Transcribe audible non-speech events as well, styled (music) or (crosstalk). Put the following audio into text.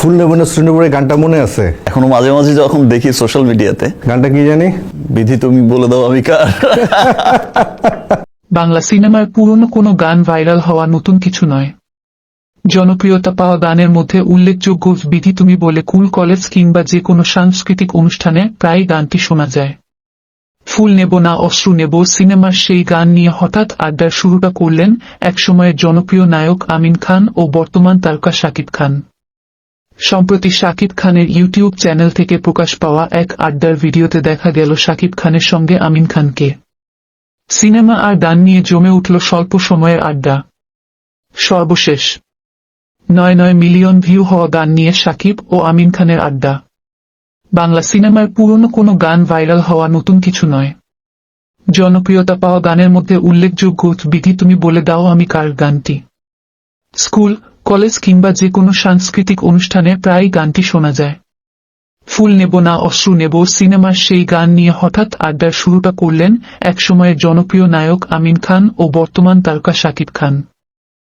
ফুল নেব না গানটা মনে আছে? এখনও মাঝে মাঝে যখন দেখি সোশ্যাল মিডিয়াতে গানটা কি জানি? বিধি তুমি বলে দাও আমি কার। (laughs) বাংলা সিনেমার পুরনো কোনো গান ভাইরাল হওয়া নতুন কিছু নয়। জনপ্রিয়তা পাওয়া গানের মধ্যে উল্লেখযোগ্য বিধি তুমি বলে কুল কলেজ কিংবা যে কোনো সাংস্কৃতিক অনুষ্ঠানে প্রায় গানটি শোনা যায়। ফুল নেব না অশ্রু নেব সিনেমার সেই গান নিয়ে হঠাৎ আড্ডার শুরুটা করলেন একসময়ের জনপ্রিয় নায়ক আমিন খান ও বর্তমান তারকা শাকিব খান। সম্প্রতি শাকিব খানের ইউটিউব চ্যানেল থেকে প্রকাশ পাওয়া এক আড্ডার ভিডিওতে দেখা গেল শাকিব খানের সঙ্গে আমিন খানকে। সিনেমা আর গান নিয়ে জমে উঠল স্বল্প সময়ের আড্ডা। সর্বশেষ। নয় নয় মিলিয়ন ভিউ হওয়া গান নিয়ে শাকিব ও আমিন খানের আড্ডা। বাংলা সিনেমার পুরনো কোনো গান ভাইরাল হওয়া নতুন কিছু নয়। জনপ্রিয়তা পাওয়া গানের মধ্যে উল্লেখযোগ্য বিধি তুমি বলে দাও আমি কার গানটি। স্কুল কলেজ কিংবা যে কোনো সাংস্কৃতিক অনুষ্ঠানে প্রায় গানটি শোনা যায়। ফুল নেব না, অশ্রু নেব, সিনেমার সেই গান নিয়ে হঠাৎ আড্ডার শুরুটা করলেন একসময়ের জনপ্রিয় নায়ক আমিন খান ও বর্তমান তারকা শাকিব খান।